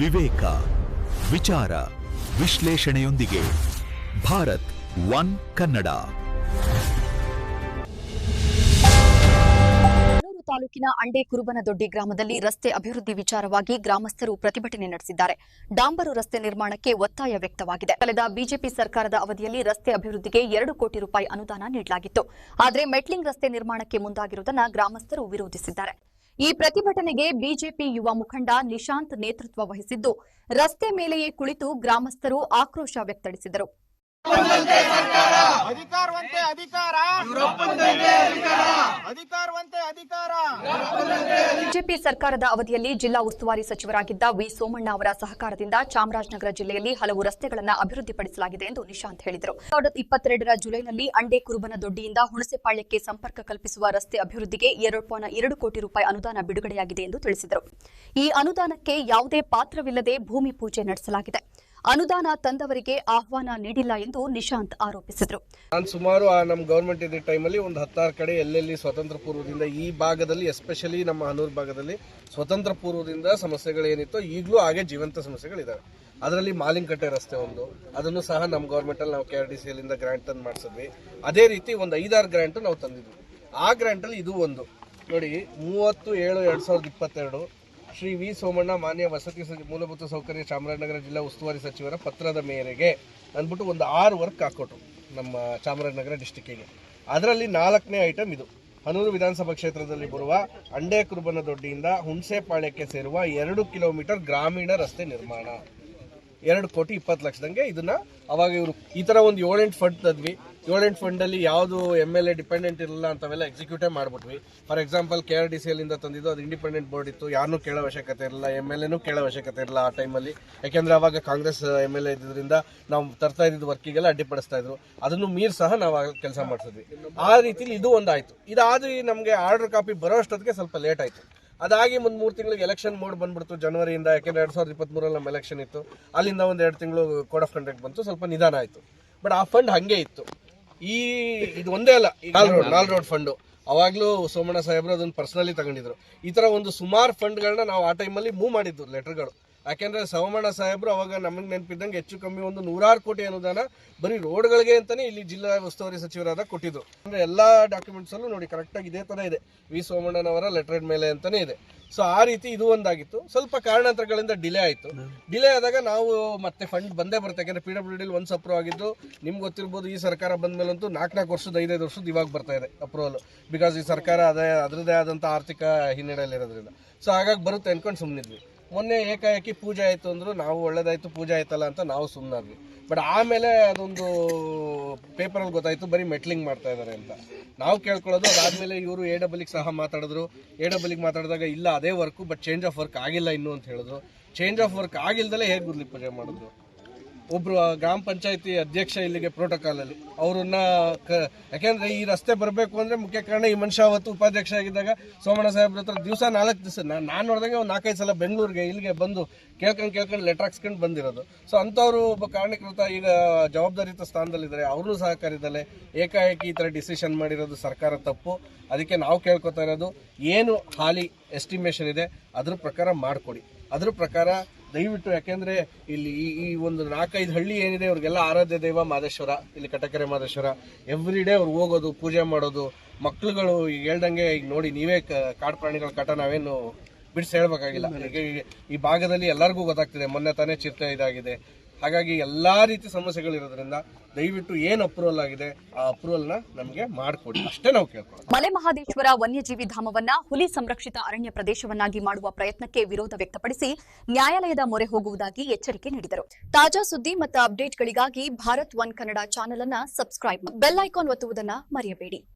ವಿವೇಕ, ವಿಚಾರ, ವಿಶ್ಲೇಷಣೆಯೊಂದಿಗೆ ಭಾರತ್ ಒನ್ ಕನ್ನಡ. ತಾಲೂಕಿನ ಅಂಡೆ ಕುರುಬನದೊಡ್ಡಿ ಗ್ರಾಮದಲ್ಲಿ ರಸ್ತೆ ಅಭಿವೃದ್ಧಿ ವಿಚಾರವಾಗಿ ಗ್ರಾಮಸ್ಥರು ಪ್ರತಿಭಟನೆ ನಡೆಸಿದ್ದಾರೆ. ಡಾಂಬರು ರಸ್ತೆ ನಿರ್ಮಾಣಕ್ಕೆ ಒತ್ತಾಯ ವ್ಯಕ್ತವಾಗಿದೆ. ಕಳೆದ ಬಿಜೆಪಿ ಸರ್ಕಾರದ ಅವಧಿಯಲ್ಲಿ ರಸ್ತೆ ಅಭಿವೃದ್ಧಿಗೆ ಎರಡು ಕೋಟಿ ರೂಪಾಯಿ ಅನುದಾನ ನೀಡಲಾಗಿತ್ತು. ಆದರೆ ಮೆಟ್ಲಿಂಗ್ ರಸ್ತೆ ನಿರ್ಮಾಣಕ್ಕೆ ಮುಂದಾಗಿರುವುದನ್ನು ಗ್ರಾಮಸ್ಥರು ವಿರೋಧಿಸಿದ್ದಾರೆ. ಈ ಪ್ರತಿಭಟನೆಗೆ ಬಿಜೆಪಿ ಯುವ ಮುಖಂಡ ನಿಶಾಂತ್ ನೇತೃತ್ವ ವಹಿಸಿದ್ದು, ರಸ್ತೆ ಮೇಲೆಯೇ ಕುಳಿತು ಗ್ರಾಮಸ್ಥರು ಆಕ್ರೋಶ ವ್ಯಕ್ತಪಡಿಸಿದರು. ಅಧಿಕಾರವಂತೆ ಅಧಿಕಾರ. ಅಧಿಕಾರವಂತೆ ಅಧಿಕಾರ. ಬಿಜೆಪಿ ಸರ್ಕಾರದ ಅವಧಿಯಲ್ಲಿ ಜಿಲ್ಲಾ ಉಸ್ತುವಾರಿ ಸಚಿವರಾಗಿದ್ದ ವಿ ಸೋಮಣ್ಣ ಅವರ ಸಹಕಾರದಿಂದ ಚಾಮರಾಜನಗರ ಜಿಲ್ಲೆಯಲ್ಲಿ ಹಲವು ರಸ್ತೆಗಳನ್ನು ಅಭಿವೃದ್ಧಿಪಡಿಸಲಾಗಿದೆ ಎಂದು ನಿಶಾಂತ್ ಹೇಳಿದರು. ಸಾವಿರದ ಇಪ್ಪತ್ತೆರಡರ ಜುಲೈನಲ್ಲಿ ಅಂಡೆ ಕುರುಬನ ದೊಡ್ಡಿಯಿಂದ ಹುಣಸೆಪಾಳ್ಯಕ್ಕೆ ಸಂಪರ್ಕ ಕಲ್ಪಿಸುವ ರಸ್ತೆ ಅಭಿವೃದ್ಧಿಗೆ ಎರಡು ಪಾಯಿಂಟ್ ಎರಡು ಕೋಟಿ ರೂಪಾಯಿ ಅನುದಾನ ಬಿಡುಗಡೆಯಾಗಿದೆ ಎಂದು ತಿಳಿಸಿದರು. ಈ ಅನುದಾನಕ್ಕೆ ಯಾವುದೇ ಪಾತ್ರವಿಲ್ಲದೆ ಭೂಮಿ ಪೂಜೆ ನಡೆಸಲಾಗಿದೆ. ಅನುದಾನ ತಂದವರಿಗೆ ಆಹ್ವಾನ ನೀಡಿಲ್ಲ ಎಂದು ನಿಶಾಂತ್ ಆರೋಪಿಸಿದರು. ನಾನು ಸುಮಾರು ನಮ್ಮ ಗೌರ್ಮೆಂಟ್ ಇದ್ದ ಟೈಮಲ್ಲಿ ಒಂದು ಹತ್ತಾರು ಕಡೆ ಎಲ್ಲೆಲ್ಲಿ ಸ್ವತಂತ್ರ ಪೂರ್ವದಿಂದ ಈ ಭಾಗದಲ್ಲಿ ಎಸ್ಪೆಷಲಿ ನಮ್ಮ ಹನೂರು ಭಾಗದಲ್ಲಿ ಸ್ವತಂತ್ರ ಪೂರ್ವದಿಂದ ಸಮಸ್ಯೆಗಳೇನಿತ್ತು ಈಗಲೂ ಹಾಗೆ ಜೀವಂತ ಸಮಸ್ಯೆಗಳಿದ್ದಾವೆ ಅದರಲ್ಲಿ ಮಾಲಿಂಕಟ್ಟೆ ರಸ್ತೆ ಒಂದು, ಅದನ್ನು ಸಹ ನಮ್ಮ ಗೌರ್ಮೆಂಟಲ್ಲಿ ನಾವು ಕೆ ಆರ್ ಡಿ ಸಿ ಎಲ್ಲಿಂದ ಗ್ರ್ಯಾಂಟ್ ತಂದು ಮಾಡಿಸಿದ್ವಿ. ಅದೇ ರೀತಿ ಒಂದು ಐದಾರು ಗ್ರ್ಯಾಂಟು ನಾವು ತಂದಿದ್ವಿ. ಆ ಗ್ರ್ಯಾಂಟಲ್ಲಿ ಇದು ಒಂದು. ನೋಡಿ, ಮೂವತ್ತು ಏಳು ಎರಡು ಸಾವಿರದ ಇಪ್ಪತ್ತೆರಡು ಶ್ರೀ ವಿ. ಸೋಮಣ್ಣ, ಮಾನ್ಯ ವಸತಿ ಮೂಲಭೂತ ಸೌಕರ್ಯ ಚಾಮರಾಜನಗರ ಜಿಲ್ಲಾ ಉಸ್ತುವಾರಿ ಸಚಿವರ ಪತ್ರದ ಮೇರೆಗೆ ಅಂದ್ಬಿಟ್ಟು ಒಂದು ಆರು ವರ್ಕ್ ಹಾಕೊಟ್ರು ನಮ್ಮ ಚಾಮರಾಜನಗರ ಡಿಸ್ಟಿಕ್ಕಿಗೆ. ಅದರಲ್ಲಿ ನಾಲ್ಕನೇ ಐಟಮ್ ಇದು. ಹನೂರು ವಿಧಾನಸಭಾ ಕ್ಷೇತ್ರದಲ್ಲಿ ಬರುವ ಅಂಡೆ ಕುರುಬನ ದೊಡ್ಡಿಯಿಂದ ಹುಣಸೆಪಾಳ್ಯಕ್ಕೆ ಸೇರುವ ಎರಡು ಕಿಲೋಮೀಟರ್ ಗ್ರಾಮೀಣ ರಸ್ತೆ ನಿರ್ಮಾಣ. ಎರಡು ಕೋಟಿ ಇಪ್ಪತ್ತು ಲಕ್ಷದಂಗೆ ಇದನ್ನ ಅವಾಗ ಇವರು ಈ ಥರ ಒಂದು ಏಳೆಂಟು ಫಂಡ್ ತಂದ್ವಿ. ಏಳೆಂಟು ಫಂಡಲ್ಲಿ ಯಾವುದು ಎಂ ಎಲ್ ಎ ಡಿಪೆಂಡೆಂಟ್ ಇರಲಿಲ್ಲ ಅಂತವೆಲ್ಲ ಎಕ್ಸಿಕ್ಯೂಟೇ ಮಾಡ್ಬಿಟ್ವಿ. For example K R D C ಎಲ್ಲಿಂದ ತಂದಿದ್ದು ಅದು ಇಂಡಿಪೆಂಡೆಂಟ್ ಬೋರ್ಡ್ ಇತ್ತು. ಯಾರನ್ನೂ ಕೇಳೋ ಅವಶ್ಯಕತೆ ಇರಲಿಲ್ಲ. ಎಂ ಎಲ್ ಎನೂ ಕೇಳೋ ಅವಶ್ಯಕತೆ ಇರಲಿಲ್ಲ ಆ ಟೈಮಲ್ಲಿ ಯಾಕೆಂದರೆ ಅವಾಗ ಕಾಂಗ್ರೆಸ್ ಎಂ ಎಲ್ ಎ ಇದ್ದಿದ್ದರಿಂದ ನಾವು ತರ್ತಾ ಇದ್ದಿದ್ದು ವರ್ಕಿಗೆಲ್ಲ ಅಡ್ಡಿಪಡಿಸ್ತಾ ಇದ್ರು. ಅದನ್ನು ಮೀರ್ ಸಹ ನಾವು ಕೆಲಸ ಮಾಡಿಸಿದ್ವಿ. ಆ ರೀತಿಲಿ ಇದು ಒಂದಾಯಿತು. ಇದಾದ ನಮಗೆ ಆರ್ಡರ್ ಕಾಪಿ ಬರೋ ಅಷ್ಟೊತ್ತಿಗೆ ಸ್ವಲ್ಪ ಲೇಟ್ ಆಯ್ತು. ಅದಾಗಿ ಒಂದು ಮೂರು ತಿಂಗಳಿಗೆ ಎಲೆಕ್ಷನ್ ಮೋಡ್ ಬಂದ್ಬಿಡ್ತು ಜನವರಿಯಿಂದ ಯಾಕೆಂದ್ರೆ ಎರಡು ಸಾವಿರದ ಇಪ್ಪತ್ತ್ಮೂರಲ್ಲಿ ನಮ್ಮ ಎಲೆಕ್ಷನ್ ಇತ್ತು. ಅಲ್ಲಿಂದ ಒಂದು ಎರಡು ತಿಂಗಳು ಕೋಡ್ ಆಫ್ ಕಂಡಕ್ಟ್ ಬಂತು. ಸ್ವಲ್ಪ ನಿಧಾನ ಆಯಿತು. ಬಟ್ ಆ ಫಂಡ್ ಹಾಗೆ ಇತ್ತು. ಈ ಇದು ಒಂದೇ ಅಲ್ಲ. ನಾಲ್ ರೋಡ್ ನಾಲ್ ರೋಡ್ ಫಂಡು ಅವಾಗಲೂ ಸೋಮಣ್ಣ ಸಾಹೇಬ್ರು ಅದನ್ನು ಪರ್ಸನಲಿ ತಗೊಂಡಿದ್ರು. ಈ ಥರ ಒಂದು ಸುಮಾರು ಫಂಡ್ಗಳನ್ನ ನಾವು ಆ ಟೈಮಲ್ಲಿ ಮೂವ್ ಮಾಡಿದ್ದು ಲೆಟರ್ಗಳು ಯಾಕೆಂದ್ರೆ ಸೋಮಣ್ಣ ಸಾಹೇಬ್ರು ಅವಾಗ ನಮಗೆ ನೆನಪಿದ್ದಂಗೆ ಹೆಚ್ಚು ಕಮ್ಮಿ ಒಂದು ನೂರಾರು ಕೋಟಿ ಅನುದಾನ ಬರೀ ರೋಡ್ಗಳಿಗೆ ಅಂತಾನೆ ಇಲ್ಲಿ ಜಿಲ್ಲಾ ಉಸ್ತುವಾರಿ ಸಚಿವರಾದ ಕೊಟ್ಟಿದ್ರು ಅಂದ್ರೆ ಎಲ್ಲಾ ಡಾಕ್ಯುಮೆಂಟ್ಸ್ ಅಲ್ಲೂ ನೋಡಿ ಕರೆಕ್ಟಾಗಿ ಇದೇ ತರ ಇದೆ. ವಿ ಸೋಮಣ್ಣನವರ ಲೆಟರ್ ಮೇಲೆ ಅಂತಾನೆ ಇದೆ. ಸೊ ಆ ರೀತಿ ಇದು ಒಂದಾಗಿತ್ತು. ಸ್ವಲ್ಪ ಕಾರಣಾಂತರಗಳಿಂದ ಡಿಲೇ ಆಯಿತು. ಡಿಲೇ ಆದಾಗ ನಾವು ಮತ್ತೆ ಫಂಡ್ ಬಂದೇ ಬರುತ್ತೆ. ಯಾಕಂದ್ರೆ ಪಿ ಡಬ್ಲ್ಯೂ ಡಿಲಿ ಒಂದು ಅಪ್ರೂವ್ ಆಗಿದ್ದು ನಿಮ್ಗೆ ಗೊತ್ತಿರ್ಬೋದು ಈ ಸರ್ಕಾರ ಬಂದ ಮೇಲಂತೂ ನಾಲ್ಕು ನಾಲ್ಕು ವರ್ಷದ ಐದೈದು ವರ್ಷದ ಇವಾಗ ಬರ್ತಾ ಇದೆ ಅಪ್ರೂವಲ್ ಬಿಕಾಸ್ ಈ ಸರ್ಕಾರ ಅದೇ ಅದರದೇ ಆದಂಥ ಆರ್ಥಿಕ ಹಿನ್ನಡೆಯಲ್ಲಿರೋದ್ರಿಂದ. ಸೊ ಹಾಗಾಗಿ ಬರುತ್ತೆ ಅನ್ಕೊಂಡು ಸುಮ್ಮನಿದ್ವಿ ಮೊನ್ನೆ ಏಕಾಏಕಿ ಪೂಜೆ ಆಯಿತು ಅಂದ್ರು ನಾವು ಒಳ್ಳೇದಾಯ್ತು, ಪೂಜೆ ಆಯ್ತಲ್ಲ ಅಂತ ನಾವು ಸುಮ್ಮನಾದ್ವಿ ಬಟ್ ಆಮೇಲೆ ಅದೊಂದು ಪೇಪರಲ್ಲಿ ಗೊತ್ತಾಯ್ತು, ಬರೀ ಮೆಟ್ಲಿಂಗ್ ಮಾಡ್ತಾ ಇದ್ದಾರೆ ಅಂತ. ನಾವು ಕೇಳ್ಕೊಳ್ಳೋದು ಅದಾದಮೇಲೆ ಇವರು ಎ ಡಬಲಿಗೆ ಸಹ ಮಾತಾಡಿದ್ರು. ಎ ಡಬಲಿಗೆ ಮಾತಾಡಿದಾಗ ಇಲ್ಲ, ಅದೇ work but change of work ಆಗಿಲ್ಲ ಇನ್ನೂ ಅಂತ ಹೇಳಿದ್ರು. ಚೇಂಜ್ ಆಫ್ ವರ್ಕ್ ಆಗಿಲ್ದಲೇ ಹೇಗೆ ಗುದ್ಲಿ ಪೂಜೆ ಮಾಡಿದ್ರು? ಒಬ್ರು ಗ್ರಾಮ ಪಂಚಾಯತಿ ಅಧ್ಯಕ್ಷ ಇಲ್ಲಿಗೆ ಪ್ರೋಟೋಕಾಲ್ ಅಲ್ಲಿ. ಅವ್ರನ್ನ ಕ, ಯಾಕೆಂದ್ರೆ ಈ ರಸ್ತೆ ಬರಬೇಕು ಅಂದ್ರೆ ಮುಖ್ಯ ಕಾರಣ ಈ ಮನುಷ್ಯ ಅವತ್ತು ಉಪಾಧ್ಯಕ್ಷ ಆಗಿದ್ದಾಗ ಸೋಮಣ್ಣ ಸಾಹೇಬ್ರ ಹತ್ರ ದಿವಸ ನಾಲ್ಕು ದಿವಸ ನಾನು ನೋಡಿದಂಗೆ ಒಂದು ನಾಲ್ಕೈದು ಸಲ ಬೆಂಗಳೂರಿಗೆ, ಇಲ್ಲಿಗೆ ಬಂದು ಕೇಳ್ಕೊಂಡು ಕೇಳ್ಕೊಂಡು ಲೆಟರ್ ಹಾಕ್ಸ್ಕೊಂಡು ಬಂದಿರೋದು. ಸೊ ಅಂಥವ್ರು ಒಬ್ಬ ಕಾರಣಕೃತ ಈಗ ಜವಾಬ್ದಾರಿತ ಸ್ಥಾನದಲ್ಲಿದ್ದಾರೆ. ಅವ್ರನ್ನೂ ಸಹ ಕರೀದಲೆ, ಏಕಾಏಕಿ ಈ ಥರ ಡಿಸಿಷನ್ ಮಾಡಿರೋದು ಸರ್ಕಾರ ತಪ್ಪು. ಅದಕ್ಕೆ ನಾವು ಕೇಳ್ಕೊತಾ ಇರೋದು, ಏನು ಹಾಲಿ ಎಸ್ಟಿಮೇಷನ್ ಇದೆ, ಅದ್ರ ಪ್ರಕಾರ ಮಾಡಿಕೊಡಿ. ಅದ್ರ ಪ್ರಕಾರ ದಯವಿಟ್ಟು ಯಾಕೆಂದ್ರೆ ಇಲ್ಲಿ ಈ ಈ ಒಂದು ನಾಲ್ಕೈದು ಹಳ್ಳಿ ಏನಿದೆ ಅವ್ರಿಗೆಲ್ಲ ಆರಾಧ್ಯ ದೈವ ಮಾದೇಶ್ವರ ಇಲ್ಲಿ ಕಟಕರೆ ಮಾದೇಶ್ವರ. ಎವ್ರಿ ಡೇ ಅವ್ರು ಹೋಗೋದು ಪೂಜೆ ಮಾಡೋದು. ಮಕ್ಳುಗಳು ಈಗ ಹೇಳ್ದಂಗೆ ಈಗ ನೋಡಿ ನೀವೇ ಕಾಡು ಪ್ರಾಣಿಗಳ ಕಟ ನಾವೇನು ಬಿಡಿಸಿ ಹೇಳ್ಬೇಕಾಗಿಲ್ಲ. ಈ ಭಾಗದಲ್ಲಿ ಎಲ್ಲರಿಗೂ ಗೊತ್ತಾಗ್ತಿದೆ ಮೊನ್ನೆ ತಾನೇ ಚಿತ್ರ ಇದಾಗಿದೆ. ಹಾಗಾಗಿ ಎಲ್ಲಾ ರೀತಿ ಸಮಸ್ಯೆಗಳಿರೋದ್ರಿಂದ ದಯವಿಟ್ಟು ಏನು ಅಪ್ರೂವಲ್ ಆಗಿದೆ, ಆ ಅಪ್ರೂವಲ್ನ ನಮಗೆ ಮಾಡಿಕೊಡಿ. ಅಷ್ಟೇ ನಾವು ಕೇಳ್ಕೊಳ್ಳೋದು. ಮಲೆ ಮಹಾದೇಶ್ವರ ವನ್ಯಜೀವಿ ಧಾಮವನ್ನ ಹುಲಿ ಸಂರಕ್ಷಿತ ಅರಣ್ಯ ಪ್ರದೇಶವನ್ನಾಗಿ ಮಾಡುವ ಪ್ರಯತ್ನಕ್ಕೆ ವಿರೋಧ ವ್ಯಕ್ತಪಡಿಸಿ ನ್ಯಾಯಾಲಯದ ಮೊರೆ ಹೋಗುವುದಾಗಿ ಎಚ್ಚರಿಕೆ ನೀಡಿದರು. ತಾಜಾ ಸುದ್ದಿ ಮತ್ತು ಅಪ್ಡೇಟ್ಗಳಿಗಾಗಿ ಭಾರತ್ ಒನ್ ಕನ್ನಡ ಚಾನೆಲ್ ಅನ್ನ ಸಬ್ಸ್ಕ್ರೈಬ್ ಬೆಲ್ ಐಕಾನ್ ಒತ್ತುವುದನ್ನ ಮರೆಯಬೇಡಿ.